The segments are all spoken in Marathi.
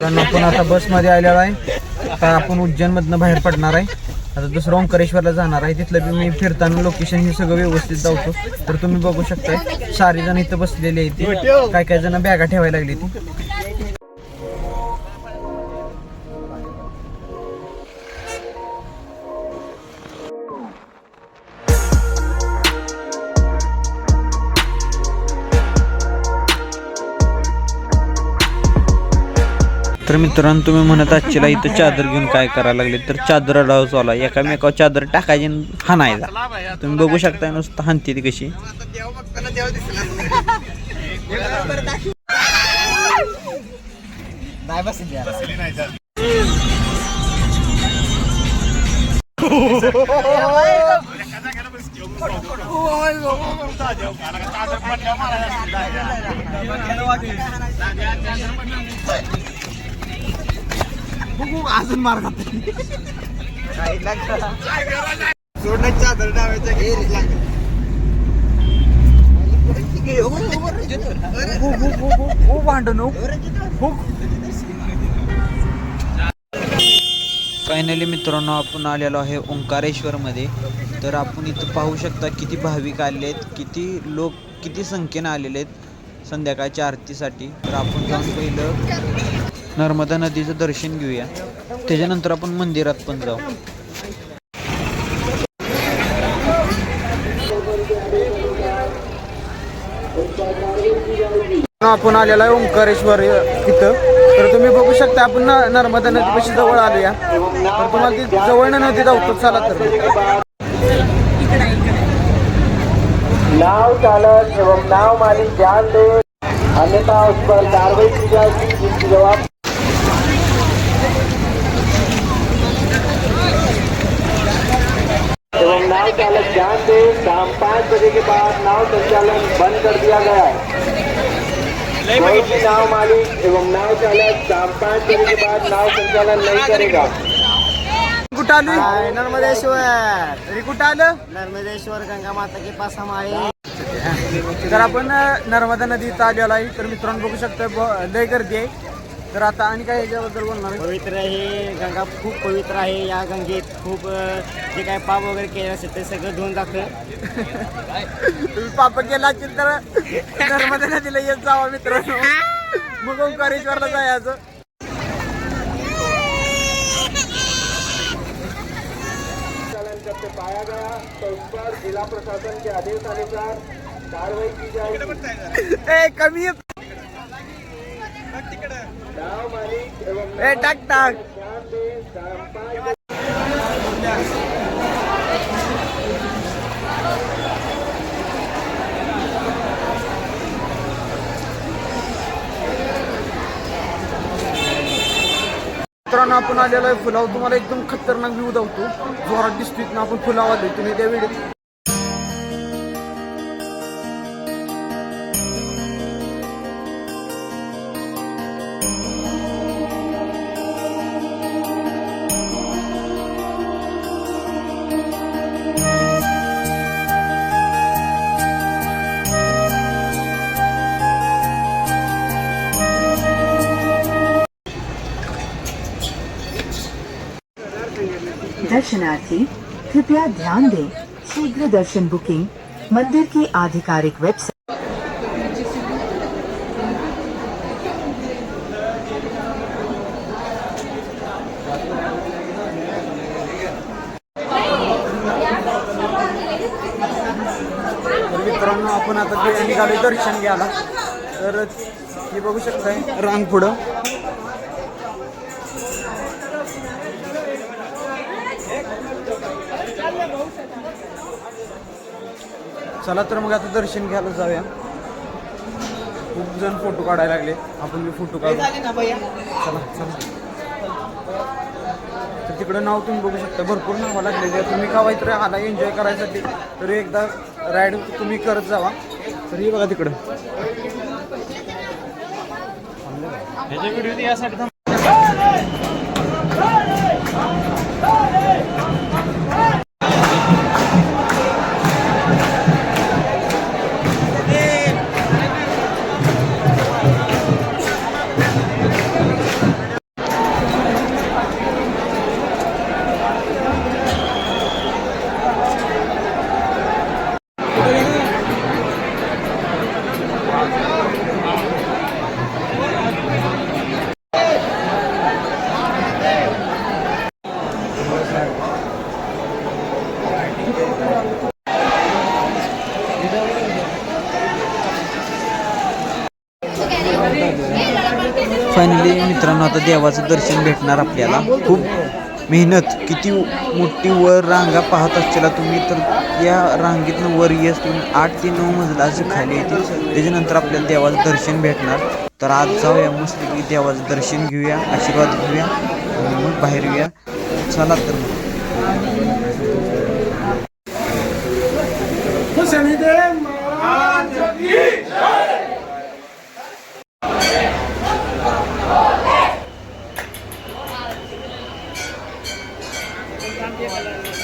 कारण आपण आता बसमध्ये आलेलो आहे. आता आपण उज्जैनमधनं बाहेर पडणार आहे. आता दुसरं ओंकारेश्वरला जाणार आहे. तिथलं बी मी फिरताना लोकेशन हे सगळं व्यवस्थित जावतो तर तुम्ही बघू शकताय सारे जण इथं बसलेले आहेत. काय काय जण बॅगा ठेवायला लागली ती तर मित्रांनो तुम्ही म्हणत आजच्याला इथं चादर घेऊन काय करायला लागले? तर चादर डाव आला एकामेकावर चादर टाकायची आणि हाणायचा. तुम्ही बघू शकता नुसतं हाणते ती कशी. अजून मार चादर भांडण फायनली मित्रांनो आपण आलेलो आहे ओंकारेश्वरमध्ये. तर आपण इथं पाहू शकता किती भाविक आले आहेत किती लोक किती संख्येनं आलेले आहेत संध्याकाळच्या आरतीसाठी. तर आपण जाऊन पहिलं नर्मदा नदीचं दर्शन घेऊया. त्याच्यानंतर आपण मंदिरात पण जाऊ. आपण आलेला आहे ओंकारेश्वर तिथं तर तुम्ही बघू शकता आपण न- नर्मदा नदीपाशी जवळ आलो या तर तुम्हाला ती जवळ नदी जाऊ चला तर. नाव चालक एवं नाव मालिक ध्यान दे अन्यथा उस पर कार्रवाई की जाएगी जिसकी जवाब नाव चालक ध्यान दे. शाम पाँच बजे के बाद नाव संचालन बंद कर दिया गया है. कोई भी नाव मालिक एवं नाव चालक शाम पाँच बजे के बाद नाव संचालन नहीं करेगा. कुठं आली नर्मदेश्वर. तरी कुठं आलं नर्मदेश्वर गंगा माता के पास हम आए तर आपण नर्मदा नदीत आलेलो आहे तर मित्रांनो बघू शकता लय गर्दी आहे. तर आता आणि काय याच्याबद्दल बोलणार आहे? पवित्र आहे गंगा खूप पवित्र आहे या गंगेत खूप अ, जे काय पाप वगैरे केले असेल ते सगळं धुवून जातं तुम्ही पाप केला असेल तर नर्मदा नदीला येत जावा मित्रांनो. मग ओंकारेश्वरला जायचं संचालन जब से पाया गया तो उस पर जिला प्रशासन के आदेशानुसार कार्रवाई की जाएगी. ए कमी. ए टाक टाक. मित्रांनो आपण आलेलो आहे फुलावर. तुम्हाला एकदम खतरनाक व्ह्यू दावतो जोरात दिसतो इथनं आपण फुलावर तुम्ही त्या व्हिडिओ दर्शनार्थी, कृपया ध्यान दें, शीघ्र दर्शन बुकिंग, मंदिर की आधिकारिक वेबसाइट तर मित्रांनो, आपण आता ते निघालो दर्शन घ्यायला. तर हे बघू शकताय रांग पुढं चला तर मग आता दर्शन घ्यायला जाऊया. खूप जण फोटो काढायला लागले. आपण बी फोटो काढू. चला चला. तर तिकडं नाव तुम्ही बघू शकता. भरपूर नावं लागलेली आहेत. तुम्ही का तर आला एन्जॉय करायसाठी. तर एकदा राईड तुम्ही करत जावा. तर हे बघा तिकडं. मित्रांनो आता देवाचं दर्शन भेटणार आपल्याला. खूप मेहनत किती मोठी वर रांगा पाहत असलेला तुम्ही तर या रांगेतनं वर येस तुम्ही आठ ते नऊ मजला असं खाली येते त्याच्यानंतर आपल्याला देवाचं दर्शन भेटणार. तर आज जाऊया मस्तपैकी देवाचं दर्शन घेऊया आशीर्वाद घेऊया मग बाहेर येऊया. चला तर मग. Gracias.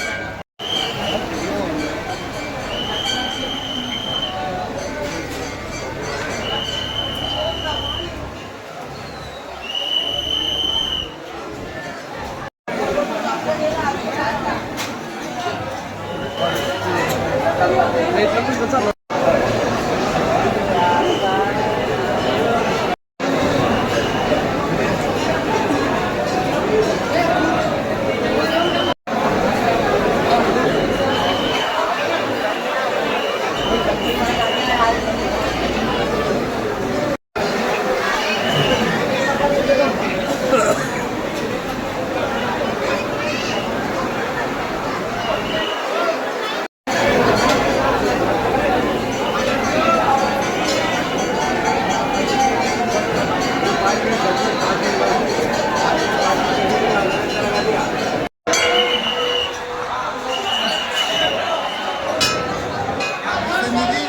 রাজনীতি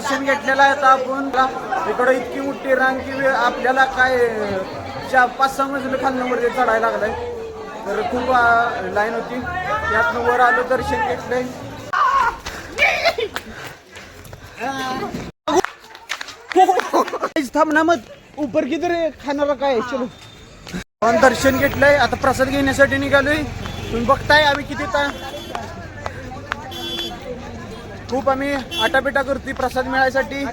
दर्शन घेतलेलं आहे आपण. इकडं इतकी मोठी रांग की आपल्याला काय चार पाच सहा मजले खालनं वरती चढायला लागलंय. तर खूप लाईन होती. यातनं वर आलो दर्शन घेतलंय. थांब ना मत उपर किती रे? खाणारा काय चलो. दर्शन घेतलंय. आता प्रसाद घेण्यासाठी निघालोय. तुम्ही बघताय आम्ही किती ता खूप आम्ही आटापिटा करतोय प्रसाद मिळायसाठी.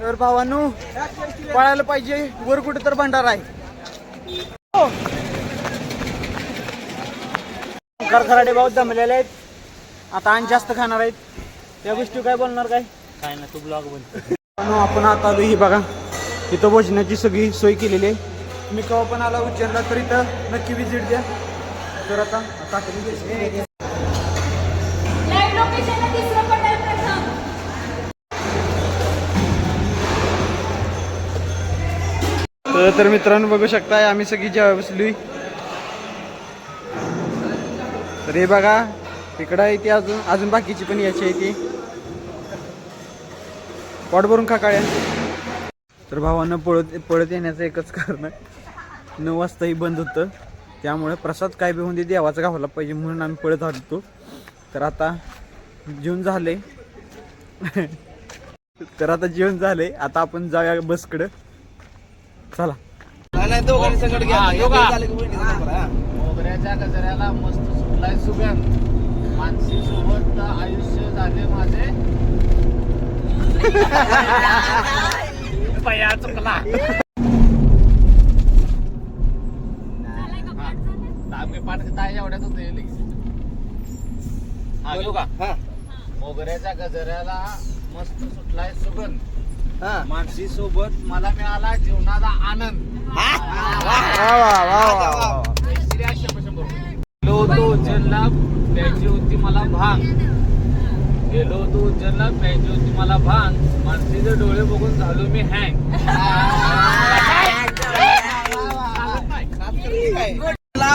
तर भावांनो पळायला पाहिजे वर कुठे तर भंडार आहे. खरखराटे भाऊ जमलेले आहेत. आता आणि जास्त खाणार आहेत. त्या गोष्टी काय बोलणार काय? काय ना तू ब्लॉग बोल आपण आता आलो ही बघा. इथं भोजनाची सगळी सोय केलेली आहे. मी केव्हा पण आला उज्जैनला तर इथं नक्की विजिट द्या. तर आता तर तर मित्रांनो बघू शकताय आम्ही सगळी जेव्हा बसली तर हे बघा तिकडं आहे ती अजून अजून बाकीची पण याची आहे ती. पॉट भरून खाकाळ्या तर भावांना पळत पळत येण्याचं एकच कारण नऊ वाजताही बंद होतं. त्यामुळे प्रसाद काय बी होऊन दे देवाचा गावाला पाहिजे म्हणून आम्ही पळत आलो होतो. तर आता जेवण झाले तर आता जेवण झाले आता आपण जाऊया बसकडं. चला. मोगऱ्याच्या गजऱ्याला मस्त सुटलाय सुगंध मानसी सोबत आयुष्य झाले माझे पया चुकला पाठ होते हा. मोगऱ्याच्या गजऱ्याला मस्त सुटलाय सुगंध. मानसी सोबत मला मिळाला जीवनाचा आनंद. गेलो तो उज्जैनला प्यायची होती मला भांग. गेलो तो उज्जैनला प्यायची होती मला भांग. मानसीचे डोळे बघून झालो मी हँग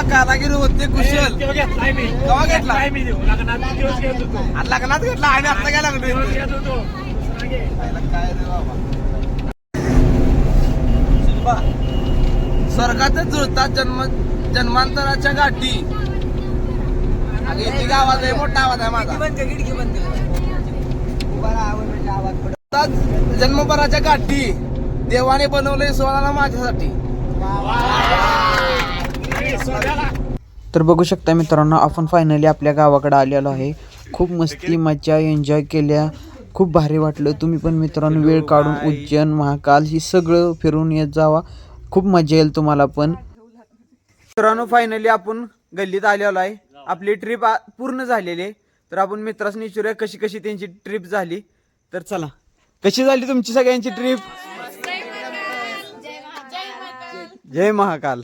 कारागिरी होते कुशल. घेतला? लग्नात होतो? घेतला. आणि आता काय लागलो होतो? काय रे बाबा? स्वर्गातच जुळतात जन्म जन्मांतराच्या गाठी. आवाज आहे मोठा आवाज आहे माझा. आता जन्मभराच्या गाठी. देवाने बनवले सोळाला माझ्यासाठी. तर बघू शकता मित्रांनो आपण फायनली आपल्या गावाकडे आलेलो आहे. खूप मस्ती मजा एन्जॉय केल्या. खूप भारी वाटलं. तुम्ही पण मित्रांनो वेळ काढून उज्जैन महाकाल ही सगळं फिरून येत जावा. खूप मजा येईल तुम्हाला पण. मित्रांनो फायनली आपण गल्लीत आलेलो आहे. आपली ट्रिप पूर्ण झालेली आहे. तर आपण मित्रांनी विचारूया कशी कशी त्यांची ट्रिप झाली? तर चला. कशी झाली तुमची सगळ्यांची ट्रिप जय महाकाल.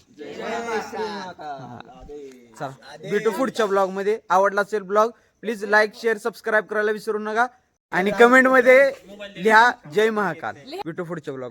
चला. भेटू पुढच्या ब्लॉगमध्ये. आवडला असेल blog please like share subscribe करायला विसरू नका. आणि कमेंटमध्ये लिहा जय महाकाल. भेटू पुढच्या ब्लॉग